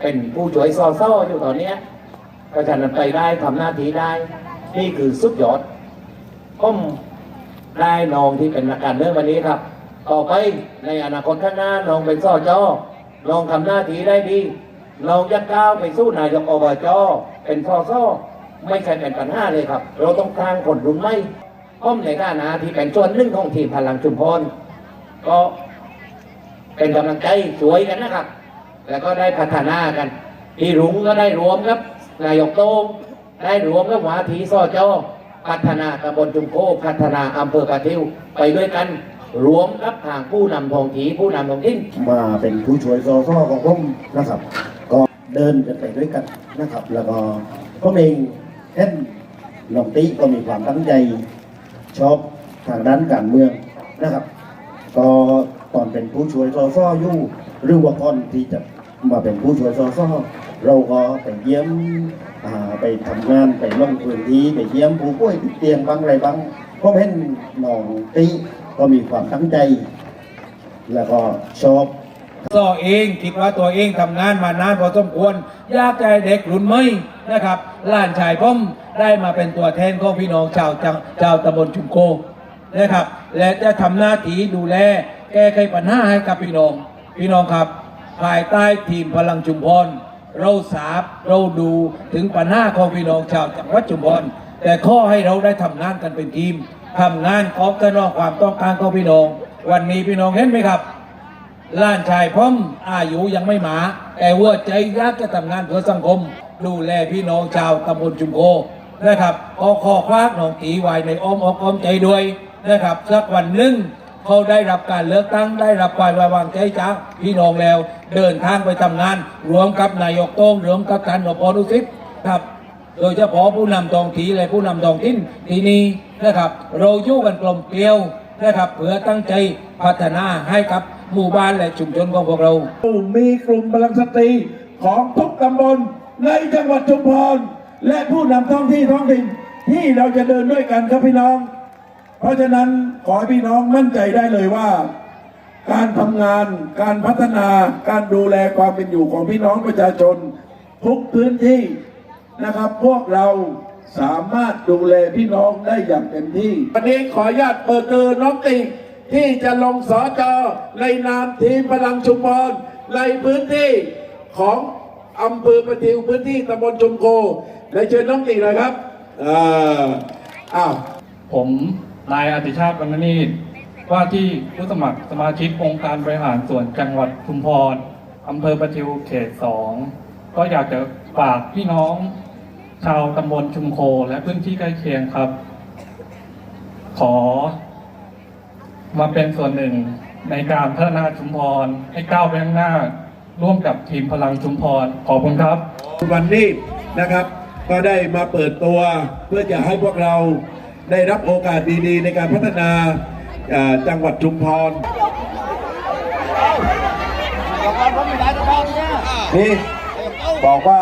เป็นผู้ช่วยซอซ่ออยู่ตอนนี้ยเพราะฉะนั้นไปได้ทำหน้าที่ได้ นี่คือสุดยอดผมได้น้องที่เป็นนักการเมืองวันนี้ครับ ต่อไปในอนาคตข้างหน้าน้องเป็นสอจอน้องทำหน้าที่ได้ดีน้องยักก้าวไปสู้นายกอบจเป็นสอซ่อไม่เคยเป็นปัญหาเลยครับ เราต้องสร้างคนรุ่นใหม่ผมในฐานะที่เป็นส่วนหนึ่งของทีมพลังชุมพรก็เป็นกำลังใจสวยกันนะครับ แล้วก็ได้พัฒนากันพี่รุ้งก็ได้รวมครับนายกโต้งได้รวมกับหวาทีซอเจอพัฒนาตำบลจุมโคพัฒนาอำเภอกระทิวไปด้วยกันรวมกับทางผู้นำทองถีผู้นำทองถิ่นมาเป็นผู้ช่วยซอซ่อของผมนะครับ ก็เดินกันไปด้วยกันนะครับ แล้วก็ผมเองเห็นน้องติก็มีความตั้งใจชอบทางด้านการเมืองนะครับ ก็ตอนเป็นผู้ช่วยซอซ่ออยู่หรือว่าก่อนที่จะ มาเป็นผู้ช่วยซอซ่อเราก็ไปเยี่ยมไปทำงานไปลงพื้นที่ไปเยี่ยมผู้ป่วยติดเตียงบางอะไรบางผมเห็นน้องติก็มีความตั้งใจ แล้วก็ชอบก็เองคิดว่าตัวเองทำงานมานานพอสมควร อยากให้เด็กรุ่นใหม่นะครับล้านชายผมได้มาเป็นตัวแทนของพี่น้องชาวจังชาวตำบลชุมโคนะครับ และจะทำหน้าที่ดูแล แก้ไขปัญหาให้กับพี่น้องพี่น้องครับ ภายใต้ทีมพลังชุมพร เราสาบเราดูถึงปัญหาของพี่น้องชาวจังหวัดชุมพร แต่ข้อให้เราได้ทำงานกันเป็นทีมทำงานครอบกันนอกความต้องการของพี่น้อง วันนี้พี่น้องเห็นไหมครับล้านชายพร้อมอายุยังไม่หมา แต่ว่าใจอยากจะทำงานเพื่อสังคม ดูแลพี่น้องชาวตำบลจุมโคนะครับก็ขอคว้ากน้องตีไว้ในอ้อมอกอ้อมใจด้วยนะครับสักวันหนึ่ง เขาได้รับการเลือกตั้งได้รับความไว้วางใจจากพี่น้องแล้ว เดินทางไปทำงาน รวมกับนายกโต้งรวมกับท่านนพนุสิทธิ์ครับ โดยเฉพาะผู้นำท้องทีและผู้นำท้องถิ่นที่นี่นะครับเราอยู่กันกลมเกลียวนะครับเพื่อตั้งใจพัฒนาให้กับหมู่บ้านและชุมชนของพวกเรา มีกลุ่มพลังสตรีของทุกตำบลในจังหวัดชุมพรและผู้นำท้องที่ท้องถิ่นที่เราจะเดินด้วยกันครับพี่น้อง เพราะฉะนั้นขอให้พี่น้องมั่นใจได้เลยว่า การทำงาน การพัฒนา การดูแลความเป็นอยู่ของพี่น้องประชาชน ทุกพื้นที่นะครับ พวกเราสามารถดูแลพี่น้องได้อย่างเต็มที่ วันนี้ขออนุญาตเปิดเจอน้องติงที่จะลงสอจอในนามทีมพลังชุมพรในพื้นที่ของอำเภอประทิวพื้นที่ตำบลชุมโคได้เชิญน้องติเลยครับอ่าอ้าวผม นายอติชาติวรรณนีว่าที่ผู้สมัครสมาชิกองค์การบริหารส่วนจังหวัดชุมพรอำเภอประทิวเขตสองก็อยากจะฝากพี่น้องชาวตำบลชุมโคและพื้นที่ใกล้เคียงครับ ขอ มาเป็นส่วนหนึ่งในการพัฒนาชุมพรให้ก้าวไปข้างหน้า ร่วมกับทีมพลังชุมพรขอบคุณครับ วันนี้นะครับ ก็ได้มาเปิดตัวเพื่อจะให้พวกเรา ได้รับโอกาสดีๆ ในการพัฒนาอ่าจังหวัดชุมพรนี่บอกว่า